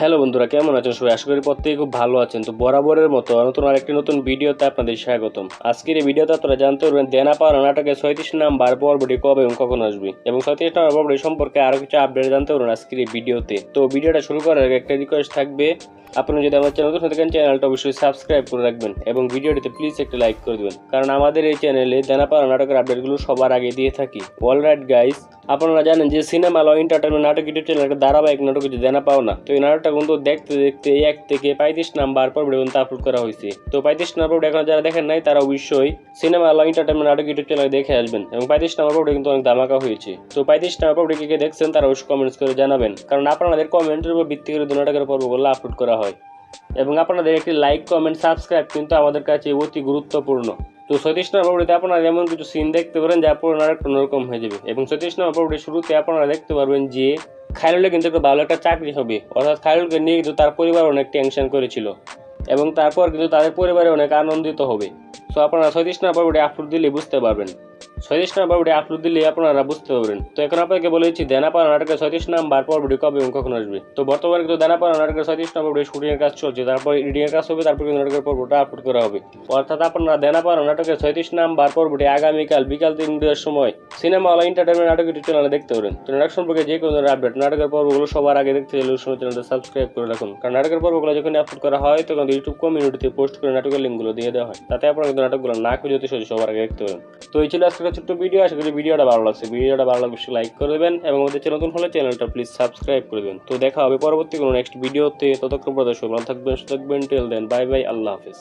Hello বন্ধুরা, কেমন আছেন সবাই? আশা করি প্রত্যেকে খুব ভালো আছেন। তো বরাবরের মতো নতুন আরেকটি নতুন ভিডিওতে আপনাদের স্বাগতম। আজকের এই ভিডিওতে আপনারা জানতে পারবেন দেনা পাওয়া নাটকের ছয়ত্রিশ নাম্বার পর্বটি কবে এবং কখন আসবে এবং ছয়ত্রিশ নাম্বার পর্বটি সম্পর্কে আরও কিছু আপডেট জানতে পারবেন আজকের এই ভিডিওতে। তো ভিডিওটা শুরু করার আগে একটা রিকোয়েস্ট থাকবে, আপনি যদি আমার চ্যানেল নতুন থাকেন, চ্যানেলটা অবশ্যই সাবস্ক্রাইব করে রাখবেন এবং ভিডিওটিতে প্লিজ একটা লাইক করে দেবেন। কারণ আমাদের এই চ্যানেলে দেনা পাওয়া নাটকের আপডেটগুলো সবার আগে দিয়ে থাকি। অল রাইট গাইস আপনারা জানেন যে সিনেমা ল এন্টারটেনমেন্ট নাটক ইউটিউব চ্যানেল একটা ধারাবাহিক নাটক যে দেনা পাও না তো এই নাটকটা কিন্তু দেখতে দেখতে এক থেকে পঁয়ত্রিশ নাম্বার পর কিন্তু আপলোড করা হয়েছে। তো পঁয়ত্রিশ নাম্বার পর এখন যারা দেখেন নাই, তারা অবশ্যই সিনেমা ল এন্টারটেনমেন্ট নাটক ইউটিউব চ্যানেলে দেখে আসবেন এবং পঁয়ত্রিশ নাম্বার পর কিন্তু অনেক ধামাকা হয়েছে। তো পঁয়ত্রিশ নাম্বার পর কে দেখছেন, তারা অবশ্যই কমেন্টস করে জানাবেন। কারণ আপনাদের কমেন্টের উপর ভিত্তি করে দু নাটকের পর্বগুলো আপলোড করা হয়। এবং আপনাদের একটি লাইক কমেন্ট সাবস্ক্রাইব কিন্তু আমাদের কাছে অতি গুরুত্বপূর্ণ। তো সতীশ নবপরীতে আপনারা এমন কিছু সিন দেখতে পারেন যা আরেকটা অন্যরকম হয়ে যাবে। এবং সতীশ নবপরীর শুরুতে আপনারা দেখতে পারবেন যে খায়রুলে কিন্তু একটা ভালো একটা চাকরি হবে অর্থাৎ খায়রুলকে নিয়ে কিন্তু তার পরিবার অনেক টেনশন করেছিল। এবং তারপর কিন্তু তাদের পরিবারে অনেক আনন্দিত হবে। সো আপনারা সতীশ বোর্ডে আপলোড দিলে বুঝতে পারবেন। ছয়ত্রিশ নাম্বার পর্বটি আপলোড দিলে আপনারা বুঝতে পারবেন। তো এখন আপনাকে বলেছি দেনাপাড়া নাটকের ছয়ত্রিশ নাম্বার পর্বটি কবে এবং কখন আসবে? তো বর্তমানে কিন্তু দেনাপাড়া নাটকের ছয়ত্রিশ নাম্বার পর্বটি শুটিং কাজ চলছে, তারপর এডিটিং কাজ হবে, তারপর কিন্তু নাটকের পর্বটা আপলোড করা হবে। অর্থাৎ আপনারা দেনাপাড়া নাটকের ছয়ত্রিশ নাম্বার পর্বটি আগামীকাল বিকাল তিনটার সময় সিনেমা হল এন্টারটেনমেন্ট নাটক ইউটিউব চ্যানেলে দেখতে পারেন। তো নাটক সম্পর্কে যে কোনো আপডেট নাটকের পর্বগুলো সবার আগে দেখতে চাইলে সময় চ্যানেলটা সাবস্ক্রাইব করে রাখুন। কারণ নাটকের পর্বগুলো যখন আপলোড করা হয়, তখন ইউটিউব কমিউনিটিতে পোস্ট করে নাটকের লিঙ্কগুলো দিয়ে দেওয়া হয়। তাতে আপনারা কিন্তু নাটকগুলো না খুঁজে সবার আগে দেখতে পারেন তো এই ছিল আজকে ছোট্ট ভিডিও আশা করি ভিডিওটা ভালো লাগছে। ভিডিওটা ভালো লাগবে লাইক করে দেবেন এবং আমাদের নতুন হলে চ্যানেলটা প্লিজ সাবস্ক্রাইব করে দেবেন। তো দেখা হবে পরবর্তী কোনো নেক্সট ভিডিওতে ততক্ষণ প্রদর্শক ভালো থাকবেন থাকবেন। টেল দেন বাই বাই আল্লাহ হাফিজ।